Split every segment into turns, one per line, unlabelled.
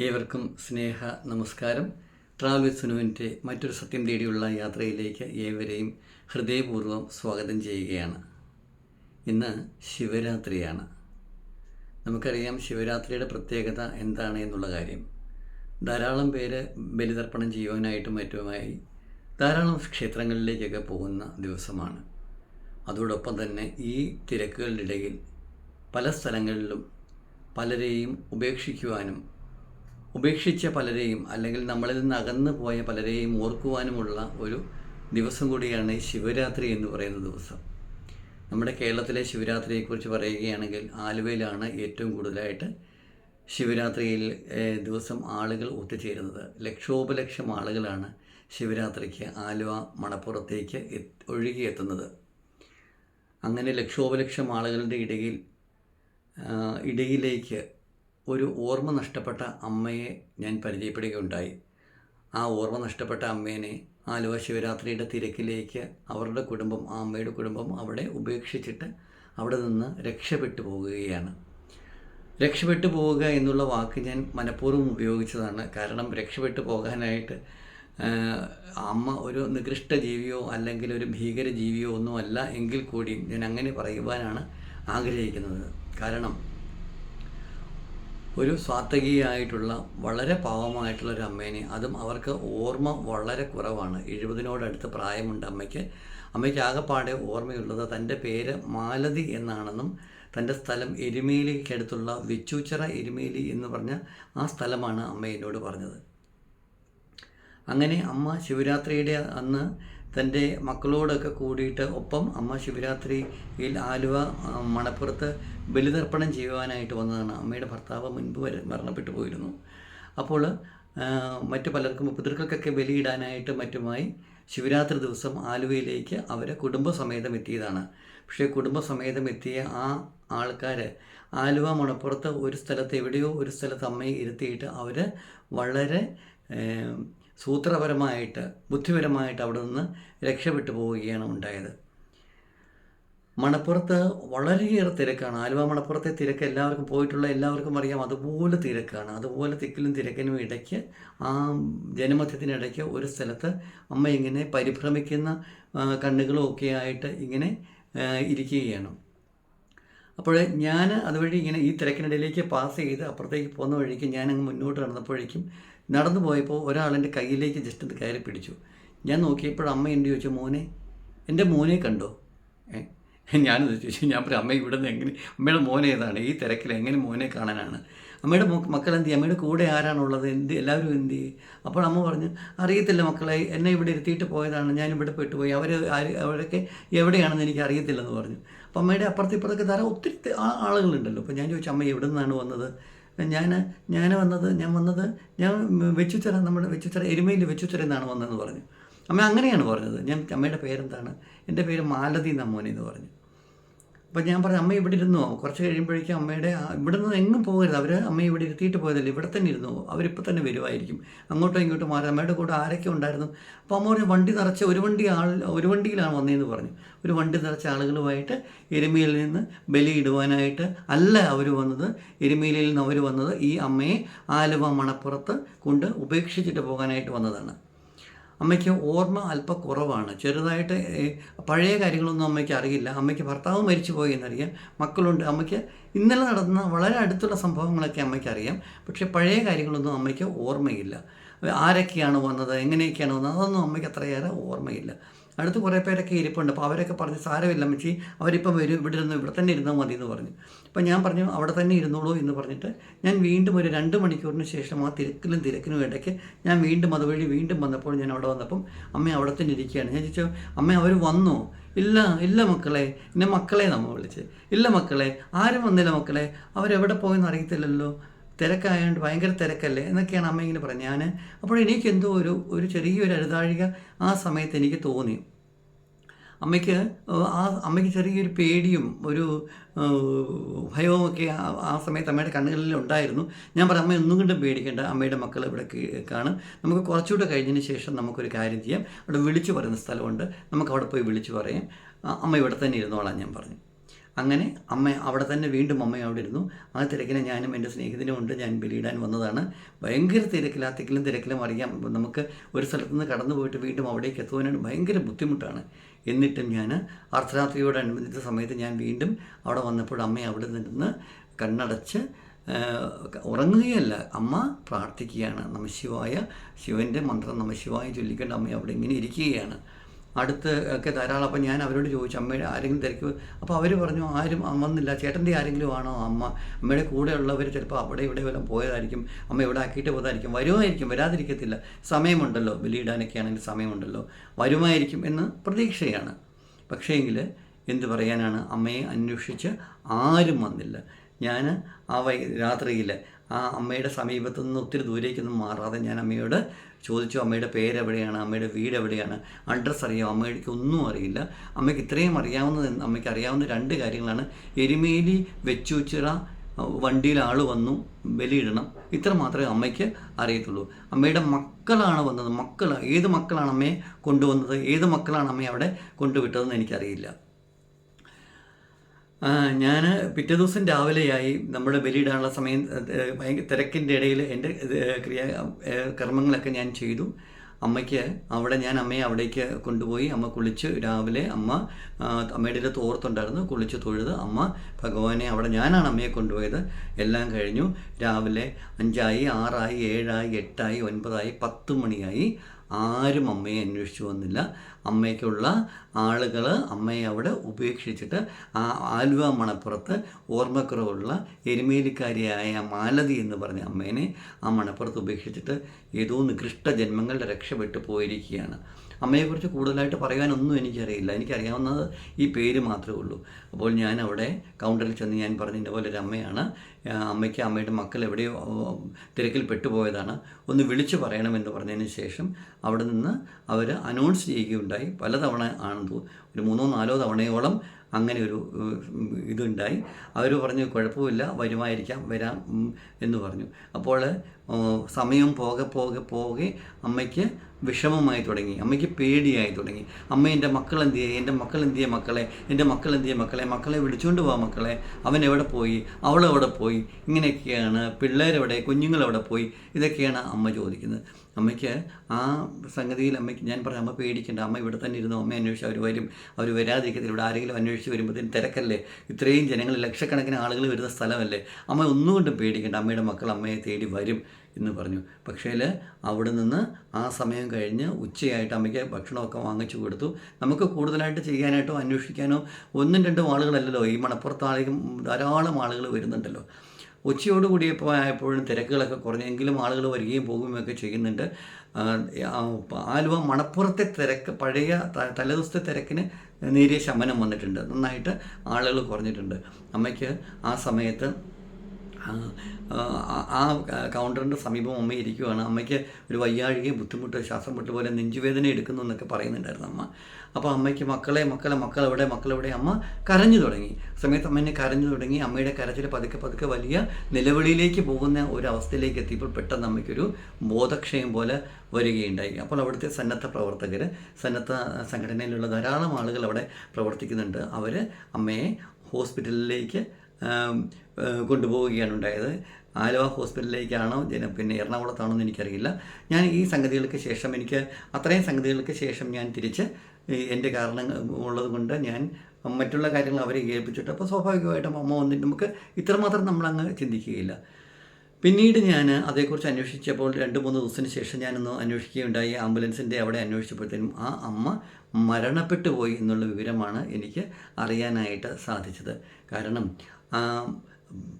ഏവർക്കും സ്നേഹ നമസ്കാരം. Travel with സുനുവിന്റെ മറ്റൊരു സത്യം തേടിയുള്ള യാത്രയിലേക്ക് ഏവരെയും ഹൃദയപൂർവം സ്വാഗതം ചെയ്യുകയാണ്. ഇന്ന് ശിവരാത്രിയാണ്. നമുക്കറിയാം ശിവരാത്രിയുടെ പ്രത്യേകത എന്താണ് എന്നുള്ള കാര്യം. ധാരാളം പേര് ബലിതർപ്പണം ചെയ്യുവാനായിട്ടും മറ്റുമായി ധാരാളം ക്ഷേത്രങ്ങളിലേക്കൊക്കെ പോകുന്ന ദിവസമാണ്. അതോടൊപ്പം തന്നെ ഈ തിരക്കുകളുടെ ഇടയിൽ പല സ്ഥലങ്ങളിലും പലരെയും ഉപേക്ഷിക്കുവാനും ഉപേക്ഷിച്ച പലരെയും അല്ലെങ്കിൽ നമ്മളിൽ നിന്ന് അകന്നു പോയ പലരെയും ഓർക്കുവാനുമുള്ള ഒരു ദിവസം കൂടിയാണ് ശിവരാത്രി എന്ന് പറയുന്ന ദിവസം. നമ്മുടെ കേരളത്തിലെ ശിവരാത്രിയെക്കുറിച്ച് പറയുകയാണെങ്കിൽ ആലുവയിലാണ് ഏറ്റവും കൂടുതലായിട്ട് ശിവരാത്രിയിൽ ദിവസം ആളുകൾ ഒത്തുചേരുന്നത്. ലക്ഷോപലക്ഷം ആളുകളാണ് ശിവരാത്രിക്ക് ആലുവ മണപ്പുറത്തേക്ക് ഒഴുകിയെത്തുന്നത്. അങ്ങനെ ലക്ഷോപലക്ഷം ആളുകളുടെ ഇടയിൽ ഇടയിലേക്ക് ഒരു ഓർമ്മ നഷ്ടപ്പെട്ട അമ്മയെ ഞാൻ പരിചയപ്പെടുകയുണ്ടായി. ആ ഓർമ്മ നഷ്ടപ്പെട്ട അമ്മേനെ ആലുവ ശിവരാത്രിയുടെ തിരക്കിലേക്ക് അവരുടെ കുടുംബം ആ അമ്മയുടെ കുടുംബം അവിടെ ഉപേക്ഷിച്ചിട്ട് അവിടെ നിന്ന് രക്ഷപ്പെട്ടു പോവുകയാണ്. രക്ഷപ്പെട്ടു പോവുക എന്നുള്ള വാക്ക് ഞാൻ മനഃപൂർവം ഉപയോഗിച്ചതാണ്. കാരണം രക്ഷപ്പെട്ടു പോകാനായിട്ട് അമ്മ ഒരു നികൃഷ്ട ജീവിയോ അല്ലെങ്കിൽ ഒരു ഭീകര ജീവിയോ ഒന്നുമല്ല എങ്കിൽ കൂടിയും ഞാൻ അങ്ങനെ പറയുവാനാണ് ആഗ്രഹിക്കുന്നത്. കാരണം ഒരു സ്വാത്തകിയായിട്ടുള്ള വളരെ പാവമായിട്ടുള്ള ഒരു അമ്മേനെ. അതും അവർക്ക് ഓർമ്മ വളരെ കുറവാണ്. എഴുപതിനോടടുത്ത് പ്രായമുണ്ട് അമ്മയ്ക്ക്. അമ്മയ്ക്ക് ആകെപ്പാടെ ഓർമ്മയുള്ളത് തന്റെ പേര് മാലതി എന്നാണെന്നും തന്റെ സ്ഥലം എരുമേലിക്കടുത്തുള്ള വെച്ചൂച്ചിറ എരുമേലി എന്ന് പറഞ്ഞ ആ സ്ഥലമാണ് അമ്മ എന്നോട് പറഞ്ഞത്. അങ്ങനെ അമ്മ ശിവരാത്രിയുടെ അന്ന് തന്റെ മക്കളോടൊക്കെ കൂടിയിട്ട് ഒപ്പം അമ്മ ശിവരാത്രിയിൽ ആലുവ മണപ്പുറത്ത് ബലിതർപ്പണം ചെയ്യുവാനായിട്ട് വന്നതാണ്. അമ്മയുടെ ഭർത്താവ് മുൻപ് മരണപ്പെട്ടു പോയിരുന്നു. അപ്പോൾ മറ്റു പലർക്കും പിതൃക്കൾക്കൊക്കെ ബലിയിടാനായിട്ട് മറ്റുമായി ശിവരാത്രി ദിവസം ആലുവയിലേക്ക് അവർ കുടുംബസമേതം എത്തിയതാണ്. പക്ഷേ കുടുംബസമേതം എത്തിയ ആ ആൾക്കാർ ആലുവ മണപ്പുറത്ത് ഒരു സ്ഥലത്ത് എവിടെയോ ഒരു സ്ഥലത്ത് അമ്മയെ ഇരുത്തിയിട്ട് അവർ വളരെ സൂത്രപരമായിട്ട് ബുദ്ധിപരമായിട്ട് അവിടെ നിന്ന് രക്ഷപ്പെട്ടു പോവുകയാണ് ഉണ്ടായത്. മണപ്പുറത്ത് വളരെയേറെ തിരക്കാണ്. ആലുവ മണപ്പുറത്തെ തിരക്ക് എല്ലാവർക്കും പോയിട്ടുള്ള എല്ലാവർക്കും അറിയാം. അതുപോലെ തിരക്കാണ്. അതുപോലെ തിക്കിലും തിരക്കിനും ഇടയ്ക്ക് ആ ജനമധ്യത്തിനിടയ്ക്ക് ഒരു സ്ഥലത്ത് അമ്മ ഇങ്ങനെ പരിഭ്രമിക്കുന്ന കണ്ണുകളും ഒക്കെ ആയിട്ട് ഇങ്ങനെ ഇരിക്കുകയാണ്. അപ്പോൾ ഞാൻ അതുവഴി ഇങ്ങനെ ഈ തിരക്കിനിടയിലേക്ക് പാസ് ചെയ്ത് അപ്പുറത്തേക്ക് പോകുന്ന വഴിക്ക് ഞാൻ അങ്ങ് മുന്നോട്ട് നടന്നപ്പോഴേക്കും നടന്നു പോയപ്പോൾ ഒരാളെന്റെ കയ്യിലേക്ക് ജസ്റ്റ് ഒന്ന് കയറി പിടിച്ചു. ഞാൻ നോക്കിയപ്പോൾ അമ്മ എന്റെ ചോദിച്ചു? മോനെ എന്റെ മോനെ കണ്ടോ? ഞാനത് ചോദിച്ചു. ഞാൻ പറയും അമ്മ ഇവിടെ നിന്ന് എങ്ങനെ അമ്മയുടെ മോനെ ഏതാണ്? ഈ തിരക്കിൽ എങ്ങനെ മോനെ കാണാനാണ്? അമ്മയുടെ മക്കൾ എന്ത് ചെയ്യും? അമ്മയുടെ കൂടെ ആരാണുള്ളത്? എന്ത് എല്ലാവരും എന്ത് ചെയ്യും? അപ്പോൾ അമ്മ പറഞ്ഞു അറിയത്തില്ല മക്കളെ എന്നെ ഇവിടെ ഇരുത്തിയിട്ട് പോയതാണ്. ഞാൻ ഇവിടെ പെട്ടുപോയി അവർ അവരൊക്കെ എവിടെയാണെന്ന് എനിക്ക് അറിയത്തില്ലെന്ന് പറഞ്ഞു. അപ്പം അമ്മയുടെ അപ്പുറത്ത് ഇപ്പുറത്തൊക്കെ ധാരാളം ഒത്തിരി ആളുകളുണ്ടല്ലോ. അപ്പോൾ ഞാൻ ചോദിച്ചു അമ്മ എവിടെ നിന്നാണ് വന്നത്? ഞാൻ ഞാൻ വന്നത് ഞാൻ വന്നത് ഞാൻ വെച്ചുച്ചിറ നമ്മുടെ വെച്ചുച്ചിറ എരുമയിൽ വെച്ചുച്ചിറ എന്നാണ് വന്നതെന്ന് പറഞ്ഞു. അമ്മ അങ്ങനെയാണ് പറഞ്ഞത്. ഞാൻ അമ്മയുടെ പേരെന്താണ്? എന്റെ പേര് മാലതി നമ്മോനെ എന്ന് പറഞ്ഞു. അപ്പം ഞാൻ പറഞ്ഞു അമ്മ ഇവിടെ ഇരുന്നോ? കുറച്ച് കഴിയുമ്പോഴേക്കും അമ്മയുടെ ഇവിടെ നിന്ന് എങ്ങും പോകരുത്. അവർ അമ്മ ഇവിടെ ഇരുത്തിയിട്ട് പോയതല്ലേ ഇവിടെ തന്നെ ഇരുന്നു? അവരിപ്പോൾ തന്നെ വരുമായിരിക്കും അങ്ങോട്ടോ ഇങ്ങോട്ടോ മാറി. അമ്മയുടെ കൂടെ ആരൊക്കെ ഉണ്ടായിരുന്നു? അപ്പോൾ അമ്മ ഒരു വണ്ടി നിറച്ച ഒരു വണ്ടി ആൾ ഒരു വണ്ടിയിലാണ് വന്നതെന്ന് പറഞ്ഞു. ഒരു വണ്ടി നിറച്ച ആളുകളുമായിട്ട് എരുമയിൽ നിന്ന് ബലിയിടുവാനായിട്ട് അല്ല അവർ വന്നത്. എരുമയിലിൽ നിന്ന് അവർ വന്നത് ഈ അമ്മയെ ആലുവ മണപ്പുറത്ത് കൊണ്ട് ഉപേക്ഷിച്ചിട്ട് പോകാനായിട്ട് വന്നതാണ്. അമ്മയ്ക്ക് ഓർമ്മ അല്പം കുറവാണ്. ചെറുതായിട്ട് പഴയ കാര്യങ്ങളൊന്നും അമ്മയ്ക്ക് അറിയില്ല. അമ്മയ്ക്ക് ഭർത്താവ് മരിച്ചു പോയി എന്നറിയാം. മക്കളുണ്ട്. അമ്മയ്ക്ക് ഇന്നലെ നടന്ന വളരെ അടുത്തുള്ള സംഭവങ്ങളൊക്കെ അമ്മയ്ക്ക് അറിയാം. പക്ഷേ പഴയ കാര്യങ്ങളൊന്നും അമ്മയ്ക്ക് ഓർമ്മയില്ല. ആരൊക്കെയാണ് വന്നത്? എങ്ങനെയൊക്കെയാണ് വന്നത്? അതൊന്നും അമ്മയ്ക്ക് അത്രയേറെ ഓർമ്മയില്ല. അടുത്ത് കുറേ പേരൊക്കെ ഇരിപ്പുണ്ട്. അപ്പോൾ അവരൊക്കെ പറഞ്ഞ് സാരമില്ല മച്ചി അവരിപ്പം വരും ഇവിടെ ഇരുന്ന് ഇവിടെ തന്നെ ഇരുന്നാൽ മതി എന്ന് പറഞ്ഞു. അപ്പം ഞാൻ പറഞ്ഞു അവിടെ തന്നെ ഇരുന്നോളൂ എന്ന് പറഞ്ഞിട്ട് ഞാൻ വീണ്ടും ഒരു രണ്ട് മണിക്കൂറിന് ശേഷം ആ തിരക്കിലും തിരക്കിനും ഇടയ്ക്ക് ഞാൻ വീണ്ടും അതുവഴി വീണ്ടും വന്നപ്പോൾ ഞാൻ അവിടെ വന്നപ്പം അമ്മ അവിടെ തന്നെ ഇരിക്കുകയാണ്. ഞാൻ ചോദിച്ചു അമ്മ അവർ വന്നു? ഇല്ല ഇല്ല മക്കളെ എന്നെ മക്കളെ നമ്മൾ വിളിച്ച് ഇല്ല മക്കളെ ആരും വന്നില്ല മക്കളെ അവരെവിടെ പോയെന്ന് അറിയത്തില്ലല്ലോ. തിരക്കായതുകൊണ്ട് ഭയങ്കര തിരക്കല്ലേ? എന്നൊക്കെയാണ് അമ്മ ഇങ്ങനെ പറഞ്ഞത്. ഞാൻ അപ്പോൾ എനിക്ക് എന്തോ ഒരു ഒരു ചെറിയൊരു അരുതാഴിക ആ സമയത്ത് എനിക്ക് തോന്നി. അമ്മയ്ക്ക് ആ അമ്മയ്ക്ക് ചെറിയൊരു പേടിയും ഒരു ഭയവും ഒക്കെ ആ സമയത്ത് അമ്മയുടെ കണ്ണുകളിൽ ഉണ്ടായിരുന്നു. ഞാൻ പറഞ്ഞു അമ്മ ഒന്നും കൊണ്ടും പേടിക്കേണ്ട. അമ്മയുടെ മക്കൾ ഇവിടെ കാണും നമുക്ക് കുറച്ചുകൂടെ കഴിഞ്ഞതിന് ശേഷം നമുക്കൊരു കാര്യം ചെയ്യാം. അവിടെ വിളിച്ചു പറയുന്ന സ്ഥലമുണ്ട്. നമുക്ക് അവിടെ പോയി വിളിച്ചു പറയാം. അമ്മ ഇവിടെ തന്നെ ഇരുന്നോളാം ഞാൻ പറഞ്ഞു. അങ്ങനെ അമ്മ അവിടെ തന്നെ വീണ്ടും അമ്മ അവിടെ ഇരുന്നു. ആ തിരക്കിനെ ഞാനും എന്റെ സ്നേഹിതനും ഉണ്ട്. ഞാൻ ബലിയിടാൻ വന്നതാണ്. ഭയങ്കര തിരക്കിൽ ആ തിക്കിലും തിരക്കിലും അറിയാം. നമുക്ക് ഒരു സ്ഥലത്തുനിന്ന് കടന്നു പോയിട്ട് വീണ്ടും അവിടേക്ക് എത്തുവാനായിട്ട് ഭയങ്കര ബുദ്ധിമുട്ടാണ്. എന്നിട്ടും ഞാൻ അർദ്ധരാത്രിയോടനുബന്ധിച്ച സമയത്ത് ഞാൻ വീണ്ടും അവിടെ വന്നപ്പോൾ അമ്മ അവിടെ നിന്ന് കണ്ണടച്ച് ഉറങ്ങുകയല്ല. അമ്മ പ്രാർത്ഥിക്കുകയാണ്. നമശിവായ ശിവന്റെ മന്ത്രം നമശിവായ ചൊല്ലിക്കൊണ്ട് അമ്മ അവിടെ ഇങ്ങനെ ഇരിക്കുകയാണ്. അടുത്ത് ഒക്കെ ധാരാളം. അപ്പം ഞാൻ അവരോട് ചോദിച്ചു അമ്മയുടെ ആരെങ്കിലും തിരക്ക് അപ്പോൾ അവർ പറഞ്ഞു ആരും വന്നില്ല. ചേട്ടന്റെ ആരെങ്കിലും ആണോ അമ്മ? അമ്മയുടെ കൂടെയുള്ളവർ ചിലപ്പോൾ അവിടെ ഇവിടെ വല്ലതും പോയതായിരിക്കും. അമ്മ ഇവിടെ ആക്കിയിട്ട് പോയതായിരിക്കും. വരുമായിരിക്കും വരാതിരിക്കത്തില്ല. സമയമുണ്ടല്ലോ. ബലിയിടാനൊക്കെ ആണെങ്കിൽ സമയമുണ്ടല്ലോ. വരുമായിരിക്കും എന്ന് പ്രതീക്ഷയാണ്. പക്ഷേങ്കിൽ എന്ത് പറയാനാണ്? അമ്മയെ അന്വേഷിച്ച് ആരും വന്നില്ല. ഞാൻ ആ വൈ രാത്രിയിൽ ആ അമ്മയുടെ സമീപത്തു നിന്ന് ഒത്തിരി ദൂരേക്കൊന്നും മാറാതെ ഞാൻ അമ്മയോട് ചോദിച്ചു അമ്മയുടെ പേരെവിടെയാണ്? അമ്മയുടെ വീട് എവിടെയാണ് അഡ്രസ്സ് അറിയാം അമ്മയ്ക്ക് ഒന്നും അറിയില്ല. അമ്മയ്ക്ക് ഇത്രയും അറിയാവുന്നത് അമ്മയ്ക്ക് അറിയാവുന്ന രണ്ട് കാര്യങ്ങളാണ്. എരുമേലി വെച്ചൂച്ചിറ വണ്ടിയിൽ ആൾ വന്നു ബലിയിടണം. ഇത്ര മാത്രമേ അമ്മയ്ക്ക് അറിയത്തുള്ളൂ. അമ്മയുടെ മക്കളാണ് വന്നത്. മക്കൾ ഏത് മക്കളാണ് അമ്മയെ കൊണ്ടുവന്നത്? ഏത് മക്കളാണ് അമ്മയെ അവിടെ കൊണ്ടുവിട്ടതെന്ന് എനിക്കറിയില്ല. ഞാൻ പിറ്റേ ദിവസം രാവിലെയായി നമ്മുടെ ബലിയിടാനുള്ള സമയം ഭയങ്കര തിരക്കിന്റെ ഇടയിൽ എന്റെ ക്രിയാ ക്രിയ കർമ്മങ്ങളൊക്കെ ഞാൻ ചെയ്തു. അമ്മയ്ക്ക് അവിടെ ഞാൻ അമ്മയെ അവിടേക്ക് കൊണ്ടുപോയി അമ്മ കുളിച്ച് രാവിലെ അമ്മ അമ്മയുടെ ഒരു തോർത്തുണ്ടായിരുന്നു കുളിച്ച് തൊഴുത് അമ്മ ഭഗവാനെ അവിടെ ഞാനാണ് അമ്മയെ കൊണ്ടുപോയത്. എല്ലാം കഴിഞ്ഞു. രാവിലെ അഞ്ചായി ആറായി ഏഴായി എട്ടായി ഒൻപതായി പത്ത് മണിയായി. ആരും അമ്മയെ അന്വേഷിച്ചു വന്നില്ല. അമ്മയ്ക്കുള്ള ആളുകൾ അമ്മയെ അവിടെ ഉപേക്ഷിച്ചിട്ട് ആ ആലുവ മണപ്പുറത്ത് ഓർമ്മക്കുറവുള്ള എരുമേലിക്കാരിയായ മാലതി എന്ന് പറഞ്ഞ അമ്മേനെ ആ മണപ്പുറത്ത് ഉപേക്ഷിച്ചിട്ട് ഏതോ നികൃഷ്ട ജന്മങ്ങളുടെ രക്ഷപ്പെട്ടു പോയിരിക്കുകയാണ്. അമ്മയെക്കുറിച്ച് കൂടുതലായിട്ട് പറയാനൊന്നും എനിക്കറിയില്ല. എനിക്കറിയാവുന്നത് ഈ പേര് മാത്രമേ ഉള്ളൂ. അപ്പോൾ ഞാൻ അവിടെ കൗണ്ടറിൽ ചെന്ന് ഞാൻ പറഞ്ഞതിന്റെ പോലെ ഒരു അമ്മയാണ്. അമ്മയ്ക്ക് അമ്മയുടെ മക്കൾ എവിടെയോ തിരക്കിൽ പെട്ടുപോയതാണ്. ഒന്ന് വിളിച്ചു പറയണമെന്ന് പറഞ്ഞതിന് ശേഷം അവിടെ നിന്ന് അവർ അനൗൺസ് ചെയ്യുകയുണ്ടായി. പലതവണ ആണെന്ന് ഒരു മൂന്നോ നാലോ തവണയോളം അങ്ങനെ ഒരു ഇതുണ്ടായി. അവർ പറഞ്ഞു കുഴപ്പമില്ല വരുമായിരിക്കാം വരാം എന്ന് പറഞ്ഞു. അപ്പോൾ സമയം പോകെ പോകെ പോകെ അമ്മയ്ക്ക് വിഷമമായി തുടങ്ങി. അമ്മയ്ക്ക് പേടിയായി തുടങ്ങി. അമ്മ എന്റെ മക്കൾ എന്ത് ചെയ്യേ? എന്റെ മക്കൾ എന്ത് ചെയ്യേ മക്കളെ? എന്റെ മക്കൾ എന്ത് ചെയ്യേ മക്കളെ? മക്കളെ വിളിച്ചുകൊണ്ട് പോവാ മക്കളെ. അവൻ എവിടെ പോയി? അവൾ എവിടെ പോയി? ഇങ്ങനെയൊക്കെയാണ് പിള്ളേരെവിടെ കുഞ്ഞുങ്ങളെവിടെ പോയി? ഇതൊക്കെയാണ് അമ്മ ചോദിക്കുന്നത്. അമ്മയ്ക്ക് ആ സംഗതിയിൽ അമ്മയ്ക്ക് ഞാൻ പറഞ്ഞു അമ്മ പേടിക്കണ്ട. അമ്മ ഇവിടെ തന്നെ ഇരുന്നു അമ്മ അന്വേഷിച്ച് അവർ വരും. അവർ വരാതിരിക്കത്തില്ല. ഇവിടെ ആരെങ്കിലും അന്വേഷിച്ച് വരുമ്പോഴത്തേന് തിരക്കല്ലേ? ഇത്രയും ജനങ്ങൾ ലക്ഷക്കണക്കിന് ആളുകൾ വരുന്ന സ്ഥലമല്ലേ? അമ്മ ഒന്നുകൊണ്ടും പേടിക്കണ്ട. അമ്മയുടെ മക്കൾ അമ്മയെ തേടി വരും എന്ന് പറഞ്ഞു. പക്ഷേ അവിടെ നിന്ന് ആ സമയം കഴിഞ്ഞ് ഉച്ചയായിട്ട് അമ്മയ്ക്ക് ഭക്ഷണമൊക്കെ വാങ്ങിച്ചു കൊടുത്തു. നമുക്ക് കൂടുതലായിട്ട് ചെയ്യാനായിട്ടോ അന്വേഷിക്കാനോ ഒന്നും രണ്ടും ആളുകളല്ലല്ലോ. ഈ മണപ്പുറത്താണെങ്കിലും ധാരാളം ആളുകൾ വരുന്നുണ്ടല്ലോ. ഉച്ചയോട് കൂടിയപ്പോൾ ആയപ്പോഴും തിരക്കുകളൊക്കെ കുറഞ്ഞെങ്കിലും ആളുകൾ വരികയും പോകുകയൊക്കെ ചെയ്യുന്നുണ്ട്. ആ, ആ, ആലുവ മണപ്പുറത്തെ തിരക്ക് പഴയ തലേ തലേദിവസത്തെ തിരക്കിന് നേരിയ ശമനം വന്നിട്ടുണ്ട്. നന്നായിട്ട് ആളുകൾ കുറഞ്ഞിട്ടുണ്ട്. അമ്മയ്ക്ക് ആ സമയത്ത് ആ, കൗണ്ടറിന്റെ സമീപം അമ്മ ഇരിക്കുവാണ്. അമ്മയ്ക്ക് ഒരു വയ്യാഴിക ബുദ്ധിമുട്ട് ശ്വാസം മുട്ട് പോലെ നെഞ്ചുവേദന എടുക്കുന്നു എന്നൊക്കെ പറയുന്നുണ്ടായിരുന്നു അമ്മ. അപ്പോൾ അമ്മയ്ക്ക് മക്കളെ മക്കളെ മക്കളെവിടെ മക്കളെവിടെ അമ്മ കരഞ്ഞു തുടങ്ങി. സമയത്ത് അമ്മ എന്നെ കരഞ്ഞു തുടങ്ങി. അമ്മയുടെ കരച്ചിൽ പതുക്കെ പതുക്കെ വലിയ നിലവിളിയിലേക്ക് പോകുന്ന ഒരു അവസ്ഥയിലേക്ക് എത്തിയപ്പോൾ പെട്ടെന്ന് അമ്മയ്ക്കൊരു ബോധക്ഷയം പോലെ വരികയുണ്ടായി. അപ്പോൾ അവിടുത്തെ സന്നദ്ധ പ്രവർത്തകർ സന്നദ്ധ സംഘടനയിലുള്ള ധാരാളം ആളുകൾ അവിടെ പ്രവർത്തിക്കുന്നുണ്ട്. അവർ അമ്മയെ ഹോസ്പിറ്റലിലേക്ക് കൊണ്ടുപോവുകയാണ് ഉണ്ടായത്. ആലുവ ഹോസ്പിറ്റലിലേക്കാണോ? പിന്നെ എറണാകുളത്താണോ എന്ന് എനിക്കറിയില്ല. ഞാൻ ഈ സംഗതികൾക്ക് ശേഷം എനിക്ക് അത്രയും സംഗതികൾക്ക് ശേഷം ഞാൻ തിരിച്ച് എന്റെ കാരണം ഉള്ളത് കൊണ്ട് ഞാൻ മറ്റുള്ള കാര്യങ്ങൾ അവരെ ഏൽപ്പിച്ചിട്ട് അപ്പോൾ സ്വാഭാവികമായിട്ടും അമ്മ വന്നിട്ട് നമുക്ക് ഇത്രമാത്രം നമ്മളങ്ങ് ചിന്തിക്കുകയില്ല. പിന്നീട് ഞാൻ അതേക്കുറിച്ച് അന്വേഷിച്ചപ്പോൾ രണ്ട് മൂന്ന് ദിവസത്തിന് ശേഷം ഞാനൊന്ന് അന്വേഷിക്കുകയുണ്ടായി. ആംബുലൻസിന്റെ അവിടെ അന്വേഷിച്ചപ്പോഴത്തേനും ആ അമ്മ മരണപ്പെട്ടു പോയി എന്നുള്ള വിവരമാണ് എനിക്ക് അറിയാനായിട്ട് സാധിച്ചത്. കാരണം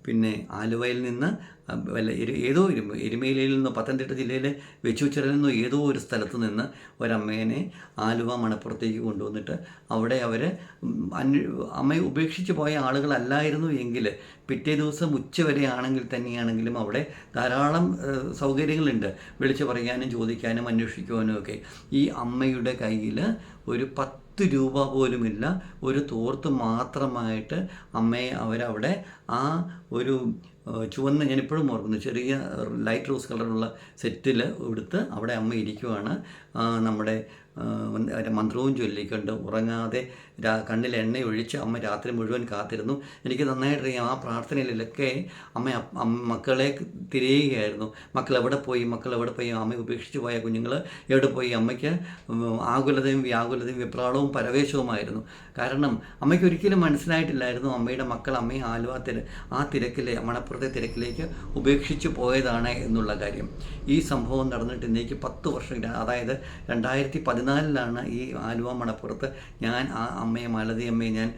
പിന്നെ ആലുവയിൽ നിന്ന് വല്ല ഏതോ എരുമ എരുമേലിയിൽ നിന്നോ പത്തനംതിട്ട ജില്ലയിലെ വെച്ചൂച്ചിറയിൽ നിന്നോ ഏതോ ഒരു സ്ഥലത്ത് നിന്ന് ഒരമ്മേനെ ആലുവ മണപ്പുറത്തേക്ക് കൊണ്ടുവന്നിട്ട് അവിടെ അവർ അമ്മയെ ഉപേക്ഷിച്ച് പോയ ആളുകളല്ലായിരുന്നു എങ്കിൽ പിറ്റേ ദിവസം ഉച്ചവരെ ആണെങ്കിൽ തന്നെയാണെങ്കിലും അവിടെ ധാരാളം സൗകര്യങ്ങളുണ്ട്. വിളിച്ചു പറയാനും ചോദിക്കാനും അന്വേഷിക്കുവാനും ഒക്കെ. ഈ അമ്മയുടെ കയ്യിൽ ഒരു പത്ത് രൂപ പോലുമില്ല. ഒരു തോർത്ത് മാത്രമായിട്ട് അമ്മയെ അവരവിടെ ആ ഒരു ചുവന്ന ഞാനിപ്പോഴും ഓർക്കുന്നു ചെറിയ ലൈറ്റ് റോസ് കളറുള്ള സെറ്റിൽ എടുത്ത് അവിടെ അമ്മ ഇരിക്കുവാണ്. നമ്മുടെ മന്ത്രവും ചൊല്ലിക്കൊണ്ട് ഉറങ്ങാതെ രാ കണ്ണിൽ എണ്ണ ഒഴിച്ച് അമ്മ രാത്രി മുഴുവൻ കാത്തിരുന്നു. എനിക്ക് നന്നായിട്ടറിയാം ആ പ്രാർത്ഥനയിലൊക്കെ അമ്മ മക്കളെ തിരയുകയായിരുന്നു. മക്കൾ എവിടെ പോയി? മക്കൾ എവിടെ പോയി? അമ്മ ഉപേക്ഷിച്ച് പോയ കുഞ്ഞുങ്ങൾ എവിടെ പോയി? അമ്മയ്ക്ക് ആകുലതയും വ്യാകുലതയും വിപ്രാളവും പരവേശവുമായിരുന്നു. കാരണം അമ്മയ്ക്ക് ഒരിക്കലും മനസ്സിലായിട്ടില്ലായിരുന്നു അമ്മയുടെ മക്കൾ അമ്മയെ ആലുവ തിര ആ തിരക്കിലെ മണപ്പുറത്തെ തിരക്കിലേക്ക് ഉപേക്ഷിച്ച് പോയതാണ് എന്നുള്ള കാര്യം. ഈ സംഭവം നടന്നിട്ട് ഇന്നേക്ക് പത്ത് വർഷം അതായത് രണ്ടായിരത്തി പതിനാലിലാണ് ഈ ആലുവ മണപ്പുറത്ത് ഞാൻ ആ അമ്മയെ മാലതി അമ്മയെ ഞാൻ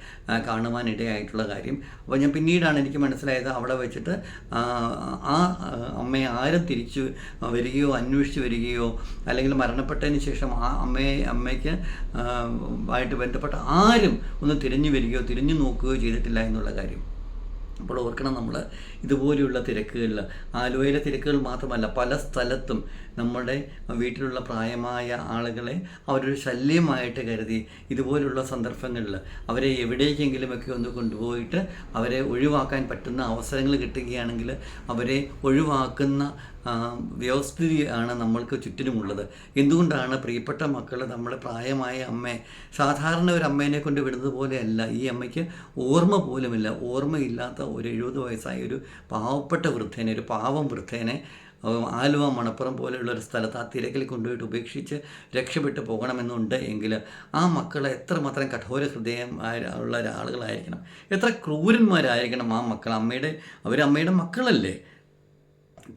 കാണുവാനിടയായിട്ടുള്ള കാര്യം. അപ്പോൾ ഞാൻ പിന്നീടാണ് എനിക്ക് മനസ്സിലായത് അവിടെ വെച്ചിട്ട് ആ അമ്മയെ ആരും തിരിച്ചു വരികയോ അന്വേഷിച്ച് വരികയോ അല്ലെങ്കിൽ മരണപ്പെട്ടതിന് ശേഷം ആ അമ്മയെ അമ്മയ്ക്ക് ആയിട്ട് ബന്ധപ്പെട്ട ആരും ഒന്ന് തിരിഞ്ഞു വരികയോ തിരിഞ്ഞു നോക്കുകയോ ചെയ്തിട്ടില്ല എന്നുള്ള കാര്യം. അപ്പോൾ ഓർക്കണം നമ്മൾ ഇതുപോലെയുള്ള തിരക്കുകളിൽ ആലുവയിലെ തിരക്കുകൾ മാത്രമല്ല പല സ്ഥലത്തും നമ്മുടെ വീട്ടിലുള്ള പ്രായമായ ആളുകളെ അവരൊരു ശല്യമായിട്ട് കരുതി ഇതുപോലുള്ള സന്ദർഭങ്ങളിൽ അവരെ എവിടേക്കെങ്കിലുമൊക്കെ ഒന്ന് കൊണ്ടുപോയിട്ട് അവരെ ഒഴിവാക്കാൻ പറ്റുന്ന അവസരങ്ങൾ കിട്ടുകയാണെങ്കിൽ അവരെ ഒഴിവാക്കുന്ന വ്യവസ്ഥിതിയാണ് നമ്മൾക്ക് ചുറ്റിനുമുള്ളത് എന്തുകൊണ്ടാണ് പ്രിയപ്പെട്ട മക്കൾ നമ്മുടെ പ്രായമായ അമ്മയെ സാധാരണ ഒരു അമ്മേനെ കൊണ്ട് വിടുന്നത് പോലെയല്ല ഈ അമ്മയ്ക്ക് ഓർമ്മ പോലുമില്ല. ഓർമ്മയില്ലാത്ത ഒരു എഴുപത് വയസ്സായ ഒരു പാവപ്പെട്ട വൃദ്ധേനെ ഒരു പാവം വൃദ്ധേനെ ആലുവ മണപ്പുറം പോലെയുള്ള ഒരു സ്ഥലത്ത് ആ തിരക്കിൽ കൊണ്ടുപോയിട്ട് ഉപേക്ഷിച്ച് രക്ഷപ്പെട്ടു പോകണമെന്നുണ്ട് എങ്കിൽ ആ മക്കളെ എത്രമാത്രം കഠോര ഹൃദയം ഉള്ള ആളുകളായിരിക്കണം എത്ര ക്രൂരന്മാരായിരിക്കണം ആ മക്കൾ. അമ്മയുടെ അവർ അമ്മയുടെ മക്കളല്ലേ?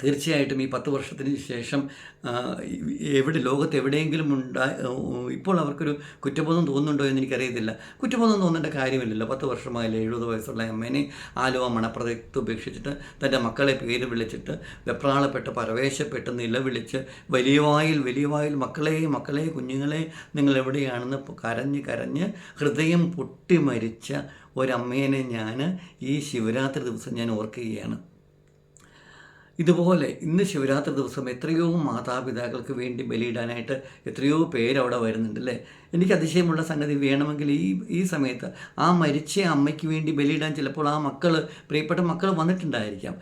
തീർച്ചയായിട്ടും ഈ പത്ത് വർഷത്തിന് ശേഷം എവിടെ ലോകത്ത് എവിടെയെങ്കിലും ഉണ്ടാ ഇപ്പോൾ അവർക്കൊരു കുറ്റബോധം തോന്നുന്നുണ്ടോ എന്ന് എനിക്കറിയത്തില്ല. കുറ്റബോധം തോന്നേണ്ട കാര്യമില്ലല്ലോ. പത്ത് വർഷമായില്ല എഴുപത് വയസ്സുള്ള അമ്മേനെ ആലുവ മണപ്രദേശത്ത് ഉപേക്ഷിച്ചിട്ട് തന്റെ മക്കളെ പേര് വിളിച്ചിട്ട് വെപ്രാളപ്പെട്ട് പരവേശപ്പെട്ട് നിലവിളിച്ച് വലിയ വായിൽ വലിയ വായിൽ മക്കളെ മക്കളെ കുഞ്ഞുങ്ങളെ നിങ്ങൾ എവിടെയാണെന്ന് കരഞ്ഞ് കരഞ്ഞ് ഹൃദയം പൊട്ടി മരിച്ച ഒരമ്മേനെ ഞാൻ ഈ ശിവരാത്രി ദിവസം ഞാൻ ഓർക്കുകയാണ്. ഇതുപോലെ ഇന്ന് ശിവരാത്രി ദിവസം എത്രയോ മാതാപിതാക്കൾക്ക് വേണ്ടി ബലിയിടാനായിട്ട് എത്രയോ പേരവിടെ വരുന്നുണ്ട് അല്ലേ എനിക്ക് അതിശയമുള്ള സംഗതി വേണമെങ്കിൽ ഈ ഈ സമയത്ത് ആ മരിച്ച അമ്മയ്ക്ക് വേണ്ടി ബലിയിടാൻ ചിലപ്പോൾ ആ മക്കൾ പ്രിയപ്പെട്ട മക്കൾ വന്നിട്ടുണ്ടായിരിക്കാം.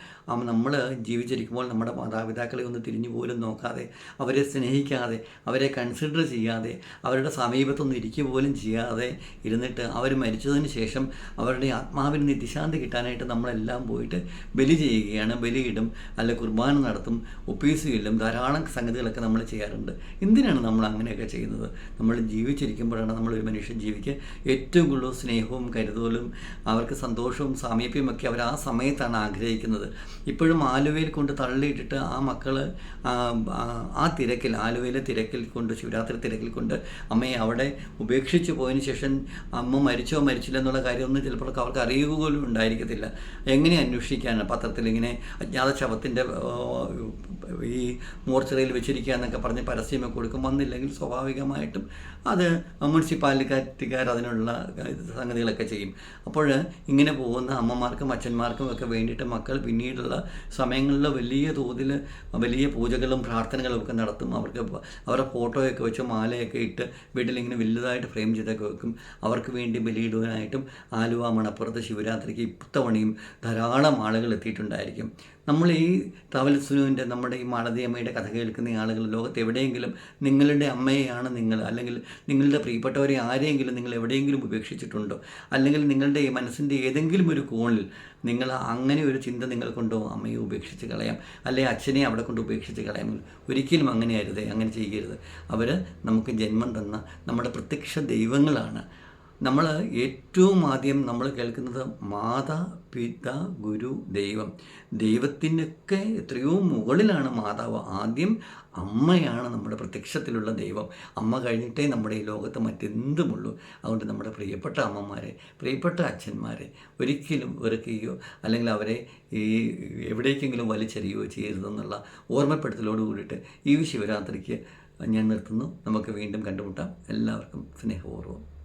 നമ്മൾ ജീവിച്ചിരിക്കുമ്പോൾ നമ്മുടെ മാതാപിതാക്കളെ ഒന്ന് തിരിഞ്ഞു പോലും നോക്കാതെ അവരെ സ്നേഹിക്കാതെ അവരെ കൺസിഡർ ചെയ്യാതെ അവരുടെ സമീപത്തൊന്നും ഇരിക്കുക പോലും ചെയ്യാതെ ഇരുന്നിട്ട് അവർ മരിച്ചതിന് ശേഷം അവരുടെ ആത്മാവിന് നിത്യശാന്തി കിട്ടാനായിട്ട് നമ്മളെല്ലാം പോയിട്ട് ബലി ചെയ്യുകയാണ്. ബലിയിടും അല്ല കുർബാന നടത്തും ഒപ്പീസ് ചെല്ലും ധാരാളം സംഗതികളൊക്കെ നമ്മൾ ചെയ്യാറുണ്ട്. എന്തിനാണ് നമ്മൾ അങ്ങനെയൊക്കെ ചെയ്യുന്നത്? നമ്മൾ ജീവിച്ചിരിക്കുമ്പോഴാണ് നമ്മളൊരു മനുഷ്യൻ ജീവിക്കുക. ഏറ്റവും കൂടുതൽ സ്നേഹവും കരുതലും അവർക്ക് സന്തോഷവും സാമീപ്യവും ഒക്കെ അവർ ആ സമയത്താണ് ആഗ്രഹിക്കുന്നത്. ഇപ്പോഴും ആലുവയിൽ കൊണ്ട് തള്ളിയിട്ടിട്ട് ആ മക്കൾ ആ തിരക്കിൽ ആലുവയിലെ തിരക്കിൽ കൊണ്ട് ശിവരാത്രി തിരക്കിൽ കൊണ്ട് അമ്മയെ അവിടെ ഉപേക്ഷിച്ച് പോയതിന് ശേഷം അമ്മ മരിച്ചോ മരിച്ചില്ല എന്നുള്ള കാര്യമൊന്നും ചിലപ്പോൾ അവർക്ക് അറിയുക പോലും ഉണ്ടായിരിക്കത്തില്ല. എങ്ങനെ അന്വേഷിക്കാനാണ് പത്രത്തിൽ ഇങ്ങനെ അജ്ഞാത ശവത്തിന്റെ ഈ മോർച്ചറിയിൽ വെച്ചിരിക്കുക എന്നൊക്കെ പറഞ്ഞ് പരസ്യമൊക്കെ കൊടുക്കും. വന്നില്ലെങ്കിൽ സ്വാഭാവികമായിട്ടും അത് മുനിസിപ്പാലിറ്റിക്കാർ അതിനുള്ള സംഗതികളൊക്കെ ചെയ്യും. അപ്പോൾ ഇങ്ങനെ പോകുന്ന അമ്മമാർക്കും അച്ഛന്മാർക്കും ഒക്കെ വേണ്ടിയിട്ട് മക്കൾ പിന്നീടുള്ള സമയങ്ങളിൽ വലിയ തോതിൽ വലിയ പൂജകളും പ്രാർത്ഥനകളും ഒക്കെ നടത്തും. അവർക്ക് അവരുടെ ഫോട്ടോയൊക്കെ വെച്ച് മാലയൊക്കെ ഇട്ട് വീട്ടിൽ ഇങ്ങനെ വലുതായിട്ട് ഫ്രെയിം ചെയ്തൊക്കെ വെക്കും. അവർക്ക് വേണ്ടി ബലിയിടുവാനായിട്ടും ആലുവ മണപ്പുറത്ത് ശിവരാത്രിക്ക് ഇത്തവണയും ധാരാളം ആളുകൾ എത്തിയിട്ടുണ്ടായിരിക്കും. നമ്മൾ ഈ തവൽസുനുവിന്റെ നമ്മുടെ ഈ മാളതിയമ്മയുടെ കഥ കേൾക്കുന്ന ആളുകൾ ലോകത്ത് എവിടെയെങ്കിലും നിങ്ങളുടെ അമ്മയെയാണ് നിങ്ങൾ അല്ലെങ്കിൽ നിങ്ങളുടെ പ്രിയപ്പെട്ടവരെ ആരെയെങ്കിലും നിങ്ങൾ എവിടെയെങ്കിലും ഉപേക്ഷിച്ചിട്ടുണ്ടോ? അല്ലെങ്കിൽ നിങ്ങളുടെ ഈ മനസ്സിന്റെ ഏതെങ്കിലും ഒരു കോണിൽ നിങ്ങൾ അങ്ങനെ ഒരു ചിന്ത നിങ്ങൾക്കുണ്ടോ? അമ്മയെ ഉപേക്ഷിച്ച് കളയാം. അല്ലെങ്കിൽ അച്ഛനെ അവിടെ കൊണ്ട് ഉപേക്ഷിച്ച് കളയാം. ഒരിക്കലും അങ്ങനെ അരുത് അങ്ങനെ ചെയ്യരുത്. അവർ നമുക്ക് ജന്മം തന്ന നമ്മുടെ പ്രത്യക്ഷ ദൈവങ്ങളാണ്. നമ്മൾ ഏറ്റവും ആദ്യം നമ്മൾ കേൾക്കുന്നത് മാതാ പിത ഗുരു ദൈവം. ദൈവത്തിനൊക്കെ എത്രയോ മുകളിലാണ് മാതാവ്. ആദ്യം അമ്മയാണ് നമ്മുടെ പ്രത്യക്ഷത്തിലുള്ള ദൈവം. അമ്മ കഴിഞ്ഞിട്ടേ നമ്മുടെ ഈ ലോകത്ത് മറ്റെന്തുമുള്ളൂ? അതുകൊണ്ട് നമ്മുടെ പ്രിയപ്പെട്ട അമ്മമാരെ പ്രിയപ്പെട്ട അച്ഛന്മാരെ ഒരിക്കലും വെറുക്കുകയോ അല്ലെങ്കിൽ അവരെ ഈ എവിടേക്കെങ്കിലും വലിച്ചെറിയുകയോ ചെയ്യരുതെന്നുള്ള ഓർമ്മപ്പെടുത്തലോട് കൂടിയിട്ട് ഈ ശിവരാത്രിക്ക് ഞാൻ നിർത്തുന്നു. നമുക്ക് വീണ്ടും കണ്ടുമുട്ടാം. എല്ലാവർക്കും സ്നേഹപൂർവം.